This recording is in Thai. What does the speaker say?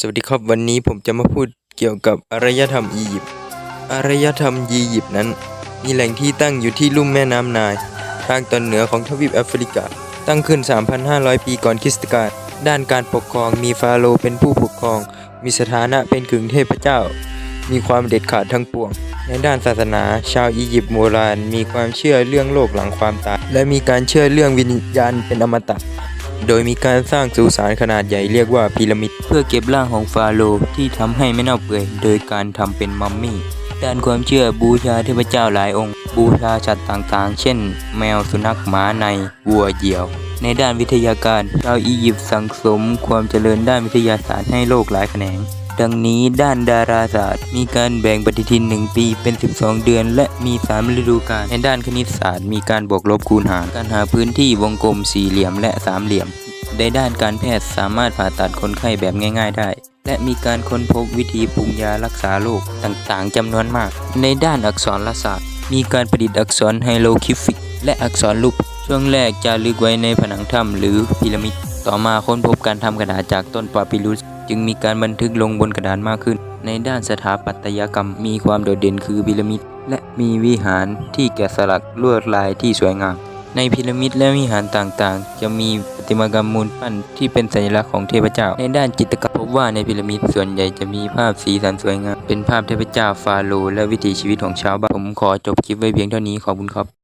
สวัสดีครับวันนี้ผมจะมาพูดเกี่ยวกับอารยธรรมอียิปต์อารยธรรมอียิปต์นั้น มีแหล่งที่ตั้งอยู่ที่ลุ่มแม่น้ำนาย ทางตอนเหนือของทวีปแอฟริกา ตั้งขึ้น 3,500 ปีก่อนคริสตกาลด้านการปกครองมีฟาโรห์เป็นผู้ปกครอง มีสถานะเป็นกึ่งเทพเจ้า มีความเด็ดขาดทั้งปวง ในด้านศาสนา ชาวอียิปต์โบราณมีความเชื่อเรื่องโลกหลังความตายและมีการเชื่อเรื่องวิญญาณเป็นอมตะ โดยมีการสร้างสุสานขนาดใหญ่เรียกว่าพีระมิด เพื่อเก็บร่างของฟาโรห์ที่ทำให้ไม่เน่าเปื่อย โดยการทำเป็นมัมมี่ด้านความเชื่อบูชาเทพเจ้าหลายองค์ บูชาสัตว์ต่างๆ เช่น แมวสุนัขหมาในวัวเหยี่ยว ในด้านวิทยาการชาวอียิปต์สังสมความเจริญด้านวิทยาศาสตร์ให้โลกหลายแขนง ดังนี้ด้านดาราศาสตร์ มีการแบ่งปฏิทิน 1 ปีเป็น 12 เดือน และมี 3 ฤดูกาลในด้านคณิตศาสตร์ มีการบวกลบคูณหาร การหาพื้นที่วงกลมสี่เหลี่ยมและสามเหลี่ยมในด้านการแพทย์สามารถผ่าตัดคนไข้แบบง่าย ๆ ได้ และมีการค้นพบวิธีปรุงยารักษาโรคต่างๆจำนวนมาก ในด้านอักษรศาสตร์ มีการประดิษฐ์อักษรไฮโลคิฟิก และอักษรรูปช่วงแรกจะลึกไว้ในผนังถ้ำหรือพีระมิด ต่อมาค้นพบการทำกระดาษจากต้นปาปิรุส จึงมีการบันทึกลงบนกระดานมากขึ้น ในด้านสถาปัตยกรรมมีความโดดเด่นคือพีระมิด และมีวิหารที่แกะสลักลวดลายที่สวยงาม ในพีระมิดและวิหารต่างๆ จะมีประติมากรรมมูลปั้นที่เป็นสัญลักษณ์ของเทพเจ้า ในด้านจิตรกรรมพบว่าในพีระมิดส่วนใหญ่จะมีภาพสีสันสวยงาม เป็นภาพเทพเจ้าฟาโรห์และวิถีชีวิตของชาวบ้านผมขอจบคลิปไว้เพียงเท่านี้ขอบคุณครับ